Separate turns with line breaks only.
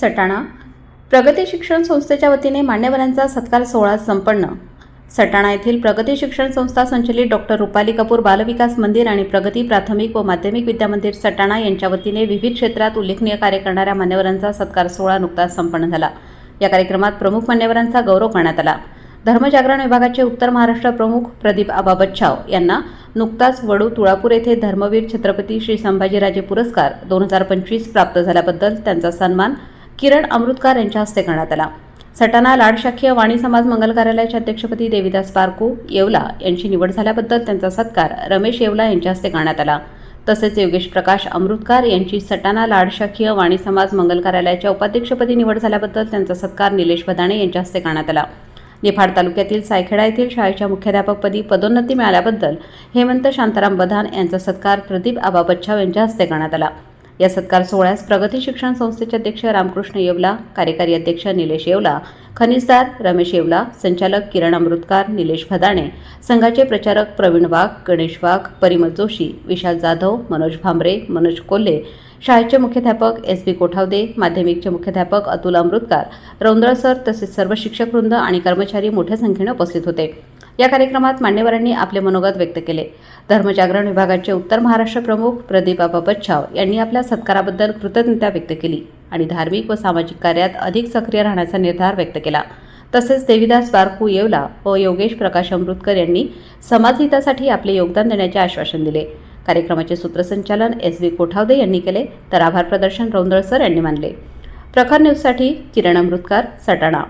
सटाणा. प्रगती शिक्षण संस्थेच्या वतीने मान्यवरांचा सत्कार सोहळा संपन्न. सटाणा येथील प्रगती शिक्षण संस्था संचलित डॉक्टर रुपाली कपूर बालविकास मंदिर आणि प्रगती प्राथमिक व माध्यमिक विद्यामंदिर सटाणा यांच्या वतीने विविध क्षेत्रात उल्लेखनीय कार्य करणाऱ्या मान्यवरांचा सत्कार सोहळा नुकताच संपन्न झाला. या कार्यक्रमात प्रमुख मान्यवरांचा गौरव करण्यात आला. धर्मजागरण विभागाचे उत्तर महाराष्ट्र प्रमुख प्रदीप आबा बच्छाव यांना नुकताच वडू तुळापूर येथे धर्मवीर छत्रपती श्री संभाजीराजे पुरस्कार दोन हजार पंचवीस प्राप्त झाल्याबद्दल त्यांचा सन्मान किरण अमृतकार यांच्या हस्ते करण्यात आला. सटाणा लाडशाखीय वाणी समाज मंगल कार्यालयाच्या अध्यक्षपदी देविदास पारकू येवला यांची निवड झाल्याबद्दल त्यांचा सत्कार रमेश येवला यांच्या हस्ते करण्यात आला. तसेच योगेश प्रकाश अमृतकार यांची सटाणा लाडशाखीय वाणी समाज मंगल कार्यालयाच्या उपाध्यक्षपदी निवड झाल्याबद्दल त्यांचा सत्कार निलेश भदाणे यांच्या हस्ते करण्यात आला. निफाड तालुक्यातील सायखेडा येथील शाळेच्या मुख्याध्यापकपदी पदोन्नती मिळाल्याबद्दल हेमंत शांताराम बधान यांचा सत्कार प्रदीप आबा बच्छाव यांच्या हस्ते करण्यात आला. या सत्कार सोहळ्यास प्रगती शिक्षण संस्थेचे अध्यक्ष रामकृष्ण येवला कार्यकारी अध्यक्ष निलेश येवला खनिजदार रमेश येवला संचालक किरण अमृतकार निलेश भदाणे संघाचे प्रचारक प्रवीण वाघ गणेश वाघ परिमल जोशी विशाल जाधव मनोज भांबरे मनोज कोल्हे शाळेचे मुख्याध्यापक एस बी कोठावदे माध्यमिकचे मुख्याध्यापक अतुल अमृतकार रौंदळ सर तसेच सर्व शिक्षकवृंद आणि कर्मचारी मोठ्या संख्येने उपस्थित होते. या कार्यक्रमात मान्यवरांनी आपले मनोगत व्यक्त केले. धर्मजागरण विभागाचे उत्तर महाराष्ट्र प्रमुख प्रदीप बच्छाव यांनी आपल्या सत्काराबद्दल कृतज्ञता व्यक्त केली आणि धार्मिक व सामाजिक कार्यात अधिक सक्रिय राहण्याचा निर्धार व्यक्त केला. तसेच देविदास बारकू येवला व योगेश प्रकाश अमृतकर यांनी समाजहितासाठी आपले योगदान देण्याचे आश्वासन दिले. कार्यक्रमाचे सूत्रसंचालन एस व्ही कोठावदे यांनी केले तर आभार प्रदर्शन रौंदळ सर यांनी मानले. प्रखर न्यूजसाठी किरण अमृतकार सटाणा.